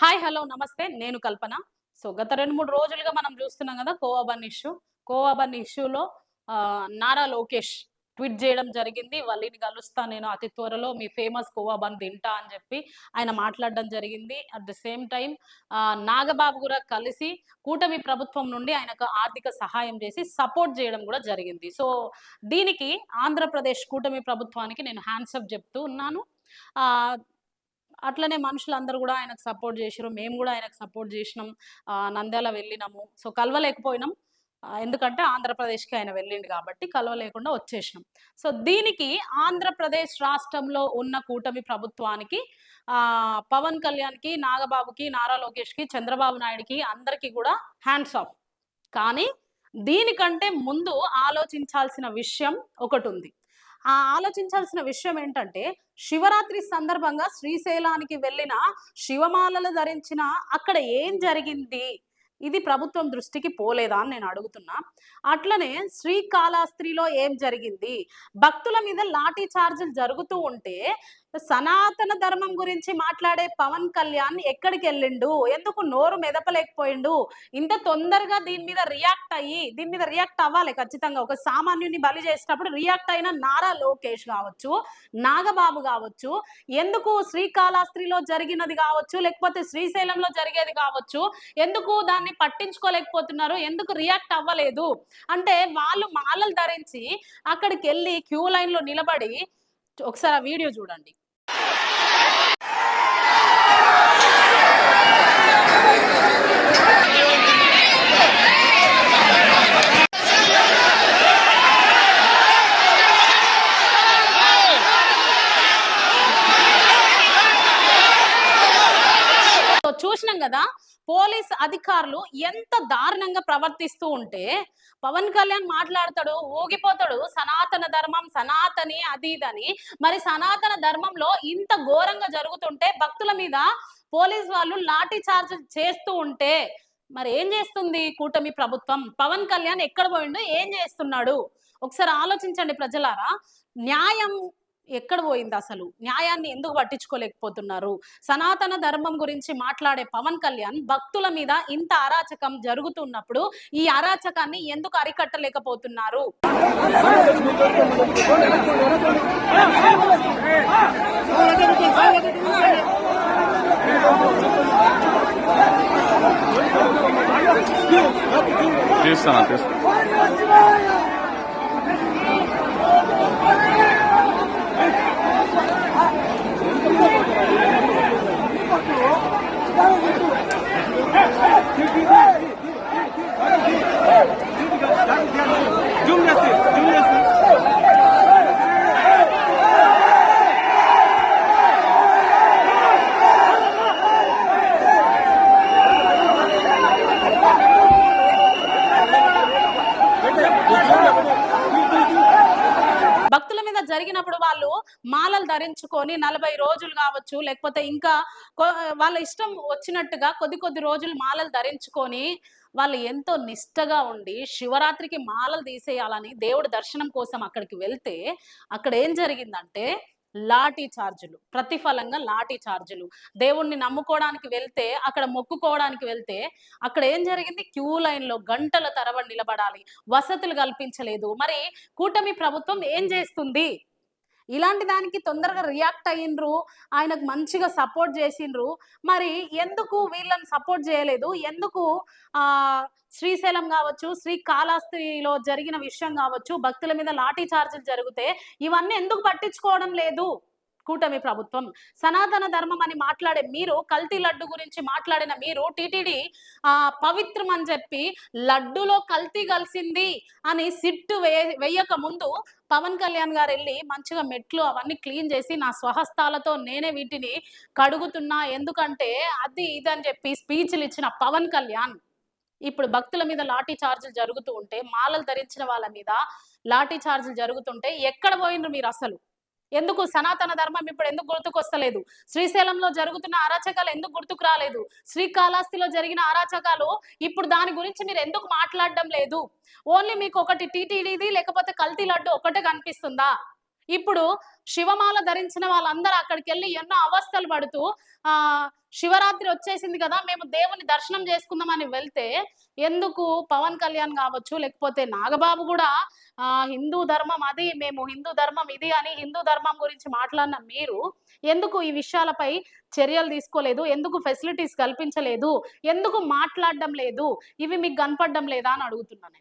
Hi hello నమస్తే. నేను కల్పన. So గత రెండు మూడు రోజులుగా మనం చూస్తున్నాం కదా కోవాబన్ ఇష్యూ. కోవాబన్ ఇష్యూలో నారా లోకేష్ ట్వీట్ చేయడం జరిగింది. వాళ్ళని కలుస్తా నేను అతి త్వరలో. మీ ఫేమస్ కోవాబన్ తింటా అని చెప్పి ఆయన మాట్లాడడం జరిగింది. At the same time Nagababu కూడా కలిసి కూటమి ప్రభుత్వం నుండి ఆయనకు ఆర్థిక సహాయం చేసి సపోర్ట్ చేయడం కూడా జరిగింది. సో దీనికి ఆంధ్రప్రదేశ్ కూటమి ప్రభుత్వానికి నేను హ్యాండ్సప్ చెప్తూ ఉన్నాను. అట్లనే మనుషులందరూ కూడా ఆయనకు సపోర్ట్ చేసారు మేము కూడా ఆయనకు సపోర్ట్ చేసినాం. నంద్యాల వెళ్ళినాము. సో కలవలేకపోయినాం. ఎందుకంటే ఆంధ్రప్రదేశ్కి ఆయన వెళ్ళిండు కాబట్టి కలవలేకుండా వచ్చేసినాం. సో దీనికి ఆంధ్రప్రదేశ్ రాష్ట్రంలో ఉన్న కూటమి ప్రభుత్వానికి పవన్ కళ్యాణ్కి నాగబాబుకి నారా లోకేష్కి చంద్రబాబు నాయుడుకి అందరికీ కూడా హ్యాండ్స్ ఆఫ్. కానీ దీనికంటే ముందు ఆలోచించాల్సిన విషయం ఒకటి ఉంది ఆ ఆలోచించాల్సిన విషయం ఏంటంటే శివరాత్రి సందర్భంగా శ్రీశైలానికి వెళ్ళిన శివమాలలు ధరించిన అక్కడ ఏం జరిగింది? ఇది ప్రభుత్వం దృష్టికి పోలేదా అని నేను అడుగుతున్నా. అట్లనే శ్రీకాళహస్త్రిలో ఏం జరిగింది? భక్తుల మీద లాఠీ చార్జీలు జరుగుతూ ఉంటే సనాతన ధర్మం గురించి మాట్లాడే పవన్ కళ్యాణ్ ఎక్కడికి వెళ్ళిండు? ఎందుకు నోరు మెదపలేకపోయిండు? ఇంత తొందరగా దీని మీద రియాక్ట్ అయ్యి దీని మీద రియాక్ట్ అవ్వాలి ఖచ్చితంగా. ఒక సామాన్యుని బలి చేసేటప్పుడు రియాక్ట్ అయిన నారా లోకేష్ కావచ్చు నాగబాబు కావచ్చు ఎందుకు శ్రీకాళహస్త్రిలో జరిగినది కావచ్చు లేకపోతే శ్రీశైలంలో జరిగేది కావచ్చు ఎందుకు దాన్ని పట్టించుకోలేకపోతున్నారు ఎందుకు రియాక్ట్ అవ్వలేదు? అంటే వాళ్ళు మాలలు ధరించి అక్కడికి వెళ్ళి క్యూ లైన్లో నిలబడి ఒకసారి ఆ వీడియో చూడండి సో చూసినాం కదా పోలీస్ అధికారులు ఎంత దారుణంగా ప్రవర్తిస్తూ ఉంటే పవన్ కళ్యాణ్ మాట్లాడతాడు ఊగిపోతాడు సనాతన ధర్మం సనాతని అది ఇదని మరి సనాతన ధర్మంలో ఇంత ఘోరంగా జరుగుతుంటే భక్తుల మీద పోలీస్ వాళ్ళు లాఠీ చార్జ్ చేస్తూ ఉంటే మరి ఏం చేస్తుంది కూటమి ప్రభుత్వం? పవన్ కళ్యాణ్ ఎక్కడ పోయిండు? ఏం చేస్తున్నాడు? ఒకసారి ఆలోచించండి ప్రజలారా. న్యాయం ఎక్కడ పోయింది అసలు? న్యాయాన్ని ఎందుకు పట్టించుకోలేకపోతున్నారు? సనాతన ధర్మం గురించి మాట్లాడే పవన్ కళ్యాణ్ భక్తుల మీద ఇంత అరాచకం జరుగుతున్నప్పుడు ఈ అరాచకాన్ని ఎందుకు అరికట్టలేకపోతున్నారు? తీస్తాను తీస్తాను Thank you. భక్తుల జరిగినప్పుడు వాళ్ళు మాలలు ధరించుకొని నలభై రోజులు కావచ్చు లేకపోతే ఇంకా వాళ్ళ ఇష్టం వచ్చినట్టుగా కొద్ది కొద్ది రోజులు మాలలు ధరించుకొని వాళ్ళు ఎంతో నిష్టగా ఉండి శివరాత్రికి మాలలు తీసేయాలని దేవుడి దర్శనం కోసం అక్కడికి వెళ్తే అక్కడ ఏం జరిగిందంటే లాఠీ చార్జులు ప్రతిఫలంగా లాఠీ చార్జులు. దేవుణ్ణి నమ్ముకోవడానికి వెళ్తే అక్కడ మొక్కుకోవడానికి వెళ్తే అక్కడ ఏం జరిగింది? క్యూ లైన్లో గంటల తరబడి నిలబడాలి. వసతులు కల్పించలేదు. మరి కూటమి ప్రభుత్వం ఏం చేస్తుంది? ఇలాంటి దానికి తొందరగా రియాక్ట్ అయ్యిండ్రు ఆయనకు మంచిగా సపోర్ట్ చేసిండ్రు. మరి ఎందుకు వీళ్ళని సపోర్ట్ చేయలేదు? ఎందుకు ఆ శ్రీశైలం కావచ్చు శ్రీకాళహస్తిలో జరిగిన విషయం కావచ్చు భక్తుల మీద లాఠీ చార్జీలు జరిగితే ఇవన్నీ ఎందుకు పట్టించుకోవడం లేదు? కూటమి ప్రభుత్వం. సనాతన ధర్మం అని మాట్లాడే మీరు కల్తీ లడ్డు గురించి మాట్లాడిన మీరు టీటీడీ ఆ పవిత్రం అని చెప్పి లడ్డులో కల్తీ కలిసింది అని సిట్టు వే వేయక ముందు పవన్ కళ్యాణ్ గారు వెళ్ళి మంచిగా మెట్లు అవన్నీ క్లీన్ చేసి నా స్వహస్తాలతో నేనే వీటిని కడుగుతున్నా. ఎందుకంటే అది ఇది అని చెప్పి స్పీచ్లు ఇచ్చిన పవన్ కళ్యాణ్ ఇప్పుడు భక్తుల మీద లాఠీ చార్జీలు జరుగుతూ ఉంటే మాలలు ధరించిన వాళ్ళ మీద లాఠీ చార్జీలు జరుగుతుంటే ఎక్కడ పోయినరు మీరు అసలు? ఎందుకు సనాతన ధర్మం ఇప్పుడు ఎందుకు గుర్తుకొస్తలేదు? శ్రీశైలంలో జరుగుతున్న అరాచకాలు ఎందుకు గుర్తుకు రాలేదు? శ్రీకాళహస్తిలో జరిగిన అరాచకాలు ఇప్పుడు దాని గురించి మీరు ఎందుకు మాట్లాడడం లేదు? ఓన్లీ మీకు ఒకటి టీటీడీది లేకపోతే కల్తీ లడ్డు ఒకటే కనిపిస్తుందా? ఇప్పుడు శివమాల ధరించిన వాళ్ళందరూ అక్కడికి వెళ్ళి ఎన్నో అవస్థలు పడుతూ ఆ శివరాత్రి వచ్చేసింది కదా మేము దేవుని దర్శనం చేసుకుందామని వెళ్తే ఎందుకు పవన్ కళ్యాణ్ కావచ్చు లేకపోతే నాగబాబు కూడా ఆ హిందూ ధర్మం అది మేము హిందూ ధర్మం ఇది అని హిందూ ధర్మం గురించి మాట్లాడిన మీరు ఎందుకు ఈ విషయాలపై చర్యలు తీసుకోలేదు ఎందుకు ఫెసిలిటీస్ కల్పించలేదు ఎందుకు మాట్లాడడం లేదు ఇవి మీకు కనపడడం లేదా అని అడుగుతున్నాను